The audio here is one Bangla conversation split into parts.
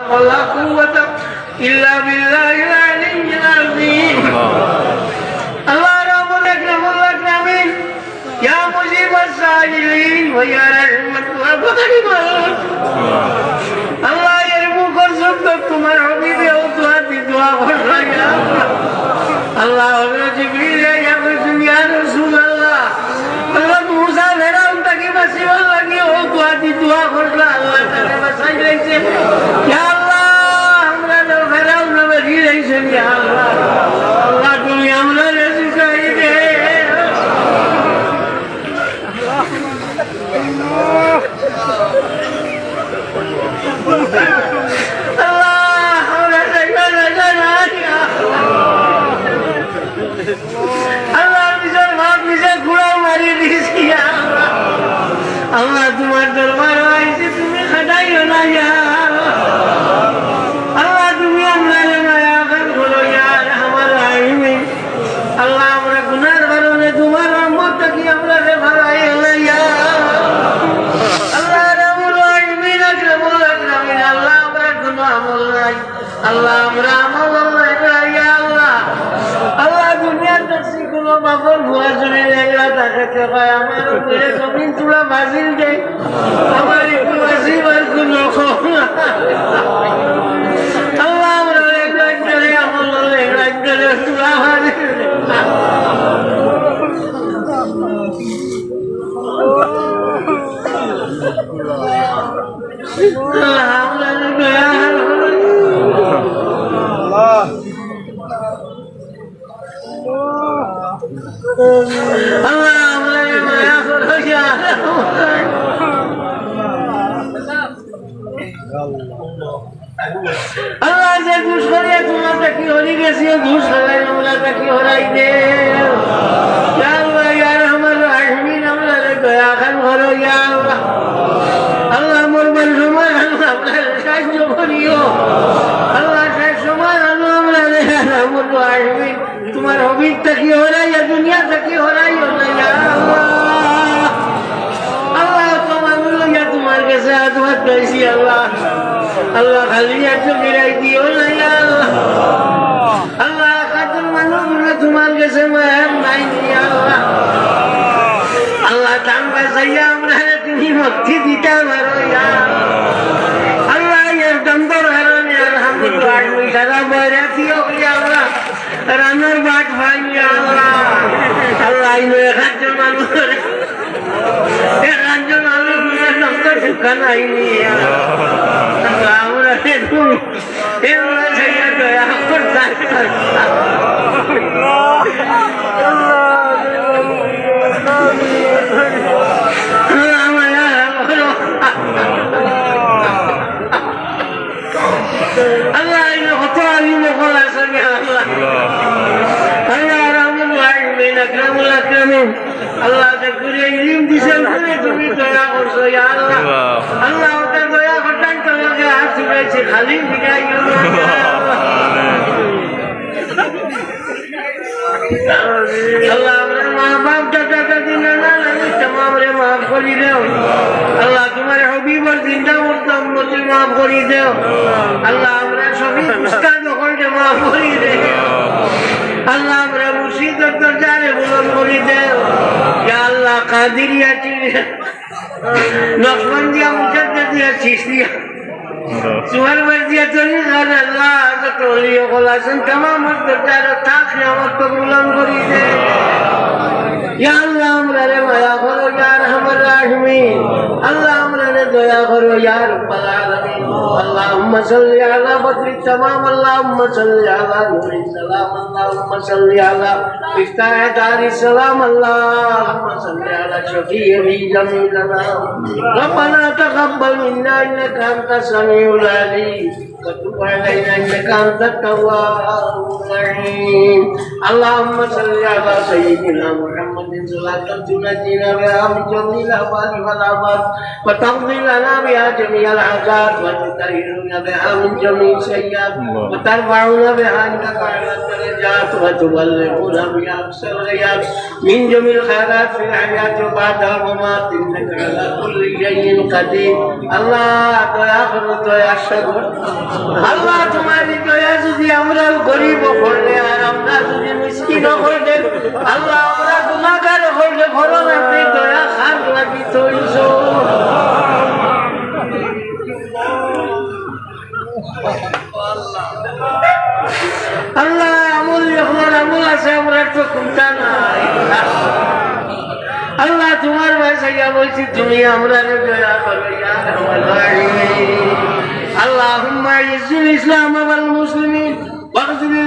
ولا قوة إلا بالله العلي العظيم الله رب الأكرم الأكرمين يا مجيب السائلين ويا رحمة الغفرين আল্লাহ, আমরা ইয়া আল্লাহ। আল্লাহ, দুনিয়ার দেখছি কোনো বাপর ভুয়া জুড়ে লেগলা তাকে কয় আমার আমার আমরা আল্লাহ যে ঘুষ করিয়া তোমার কি হরি গেছি ঘুষ খালাই আমরা তাকি হরাই দে ইয়া আল্লাহ ইয়ার আমার রাহমিন আমরা দয়া খান করো ইয়া আল্লাহ আল্লাহ মোর মান সময় আল্লাহ আপনার সাহায্য করিও আল্লাহ শেষ সময় আল্লাহ আমরা মোর রাহমিন তোমার হবির তাকি হরাইয়া দুনিয়া তাকি হরাইও না ইয়া আল্লাহ আল্লাহ তোমার লইয়া তোমার কাছে পেয়েছি আল্লাহ। আল্লাহ খালি একটু বিরাই দিও না আল্লাহ। আল্লাহ কাতুর মানুষ তোমার কাছে মায়ার নাই আল্লাহ। আল্লাহ দাম বাঁচাইয়া আমরা তুমি মুক্তি দিতে পারো আল্লাহ। এর দন্দর হারণে আলহামদুলিল্লাহ সারা বয়রা দিও আল্লাহ। রান্নার বাট ভাই আল্লাহ। আল্লাহ একজন মানুষ। একজন ইয়া আল্লাহ আমরা তুমি এগুলো দয়া করতে আল্লাহ আমার মা বাপ দাদা দাদি নানা, নানি, তমাম রে মাফ করি দেও। আল্লাহ তোমার হবিবর জিন্দা মুর্দম মতি মাফ করি দেও। আল্লাহ আমরা সবই উস্তাদ হলকে মাফ করি দেও। আল্লাহ আমরা মুর্শিদের দরজারে বুলন করি দেও। আল্লাহ কাদিরিয়া চিনিয়া নকশবন্দিয়া মুজাদ্দে দিয়া তোমার মর্জিয়া চলি যান আল্লাহ যত অলিও কলাছেন তামাম দরজারে থাক আমার তো বুলন করি ইয়া আল্লাহ, আমরা রে মায়া করো ইয়া রহমান রাহিমিন। আল্লাহ, আমরা রে اللهم صل على بدر التمام اللهم صل على نور السلام اللهم صل على مفتاح دار السلام اللهم صل على شفيع جميع الانام ربنا تقبل منا انك انت السميع العليم وتب علينا انك انت التواب الرحيم اللهم صل على سيدنا محمد صلاة تنجينا بها من جميع الأهوال والآفات وتقضي لنا بها جميع الحاجات وتطهرنا بها من جميع السيئات وترفعنا بها عندك على الدرجات وتبلغنا بها أقصى الغيات من جميع الخيرات في الحياة وبعد الممات إنك على كل شيء قدير الله দয়া করো দয়া সাগর আল্লাহ তোমারই দয়া যদি আমরা গরিব করলে আর আল্লাহ আমরা হইলে দয়া লাগি আল্লাহ। আমল যখন আমল আছে, আমরা তো কুমটা নাই। আল্লাহ, তোমার ভাষায় বলছি, তুমি আমরা আল্লাহ ইসলাম আবার মুসলিম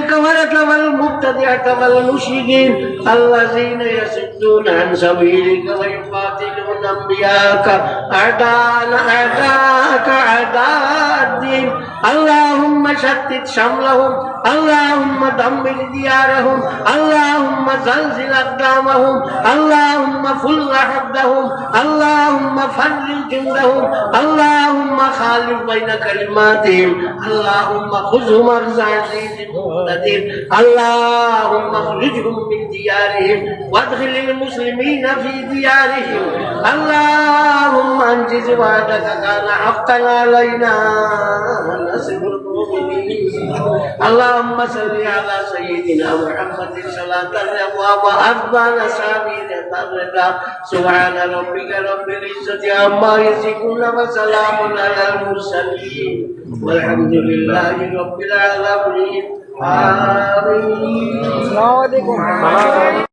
الكفرة والمبتدعة والمشركين الذين يصدون عن سبيلك ويقاتلون انبياءك اعداء أعداءك أعداء الدين. اللهم شتت شملهم. اللهم دمر ديارهم. اللهم زلزل أقدامهم. اللهم فل حدهم اللهم فرج جندهم. اللهم خالف بين كلماتهم. اللهم خذهم اخذ عزيز مقتدر اللهم اخرجهم من ديارهم وادخل المسلمين في ديارهم اللهم انجز وعدك كان حقا علينا نصر المؤمنين اللهم صل على سيدنا محمد صلاة الرضا وأفضل سبيل الرضا سبحان ربك رب العزة عما يصفون وسلام على المرسلين والحمد لله رب العالمين Now I think.